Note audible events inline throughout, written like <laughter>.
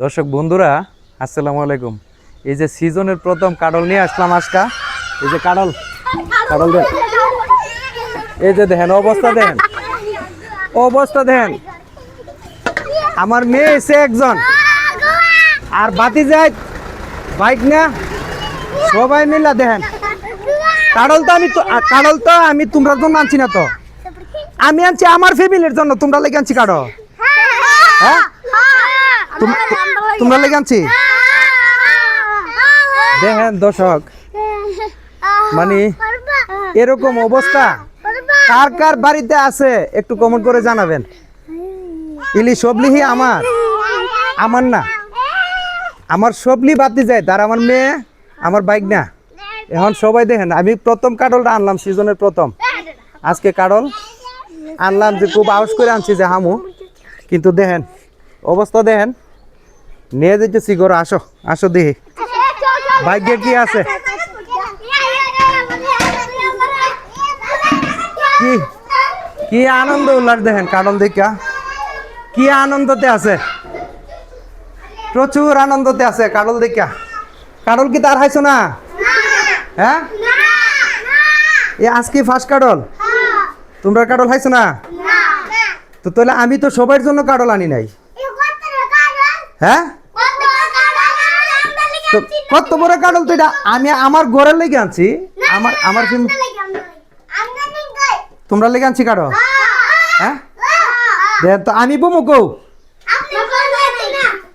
দর্শক বন্ধুরা, আসসালামু আলাইকুম। এই যে সিজনের প্রথম কাডল নিয়ে আসলাম আজকা। এই যে কাডল কাডল দেন এই যে দেখেন, অবস্থা দেখেন। অবস্থা দেখেন। আমার মেয়ে এসে একজন। আর বাতি যায় বাইক না সবাই মিলা দেখেন। কাডল তো আমি কাডল তো আমি তোমরা জন্য আনছি না তো। আমি আনছি আমার ফ্যামিলির জন্য, তোমরা লেগে আনছি কাডল হ্যাঁ? তোমরা লেগে আনছি? দেখেন দর্শক মানে এরকম অবস্থা। কার কার বাড়িতে আছে একটু কমেন্ট করে জানাবেন। ইলি সবলিহি আমার। আমার না। আমার সবলি বাতি যায় তার আমার মেয়ে আমার বাইক না। এখন সবাই দেখেন আমি প্রথম কাডলটা আনলাম সিজনের প্রথম। আজকে কাডল আনলাম যে খুব আউস করে আনছি যে হামু। কিন্তু দেখেন অবস্থা দেখেন। নিয়ে যেতেছি গরো আসো আসো দেখি। ভাগ্যে কি আছে? কি? কি আনন্দ উল্লাস দেখেন কাডল দেখা। কি আনন্দতে আছে? প্রচুর আনন্দতে আছে কাডল দেখা। কাডল কি তার হাইছো না? হ্যাঁ? এ আজকে ফার্স্ট কাডল তোমরা কাটল হাইছো না? তো তাহলে আমি তো সবার জন্য কাটল আনি নাই। হ্যাঁ কত বড় কাটল তো এটা আমি আমার ঘরের লেগে আনছি আমার আমার তোমরা লেগে আনছি কাডল হ্যাঁ দেন তো আমি বমু কৌ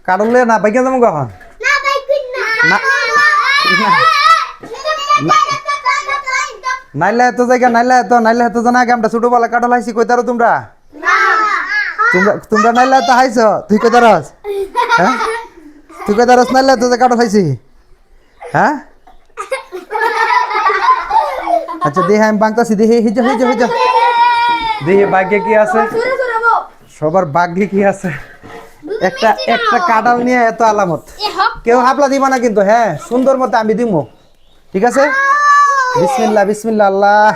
কাডল লে না বাইকে যাব কখন নাইলে এত জায়গা নাইলে এত নাইলে এত জানা আগে আমরা ছোটবেলা কাডল হাইছি কই তারো তোমরা তোমরা তোমরা নাইলে এত হাইছ তুই কই তারস হ্যাঁ? তুই কই তারস নাইলে এত কাডল হাইছি হ্যাঁ? আচ্ছা দেখে আমি হিজা হিজা হিজা ভাগ্যে কি আছে? সবার ভাগ্যে কি আছে? একটা একটা কাডাল নিয়ে এত আলামত। কেউ হাফলা দিবা না কিন্তু হ্যাঁ সুন্দর মতো আমি দিমু। ঠিক আছে? বিসমিল্লাহ বিসমিল্লাহ আল্লাহ।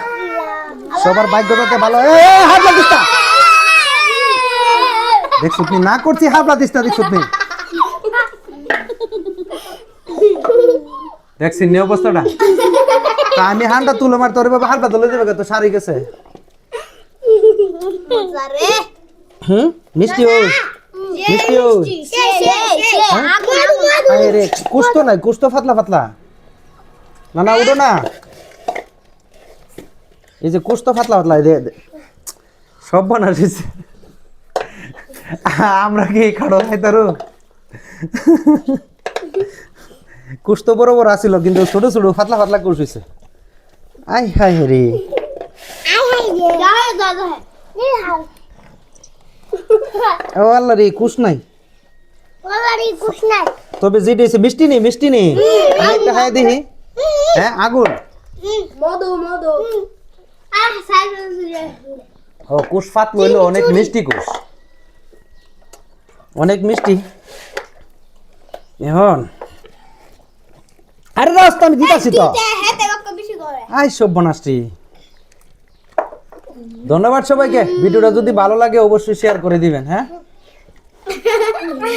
সবার ভাগ্য যাতে ভালো এ, হাফলা দিস না। দেখছ তুমি না করছি হাফলা দিস না দেখছ তুমি দেখছি নি অবস্থাটা। তা আমি হানটা তুলে মার তোর বাবা হালকা তুলে দেবে তো সারি গেছে। হুম? মিষ্টি ও মিষ্টি ও আরে রে কুস্তো নাই কুস্তো পাতলা পাতলা না না উঠো না। এই যে পাতলা এই দে দে। সব বানাইছে। আমরা কি খাড়ো খাইতারো কুস্তো বড় বড় আসিল কিন্তু ছোট ছোট পাতলা পাতলা কুস আই হাই রে। ও আল্লাহ রে কুস নাই। তবে যেটা হচ্ছে মিষ্টি নেই মিষ্টি নেই আমি একটা খাই দেখি হ্যাঁ আগুন। ও, কুশ ফাত লইলো অনেক মিষ্টি কুশ। অনেক মিষ্টি। এখন। আরে রাস্তা আমি দিতাছি তো। আই সব বনাসটি ধন্যবাদ সবাইকে। ভিডিওটা যদি ভালো লাগে অবশ্যই শেয়ার করে দিবেন হ্যাঁ? <laughs>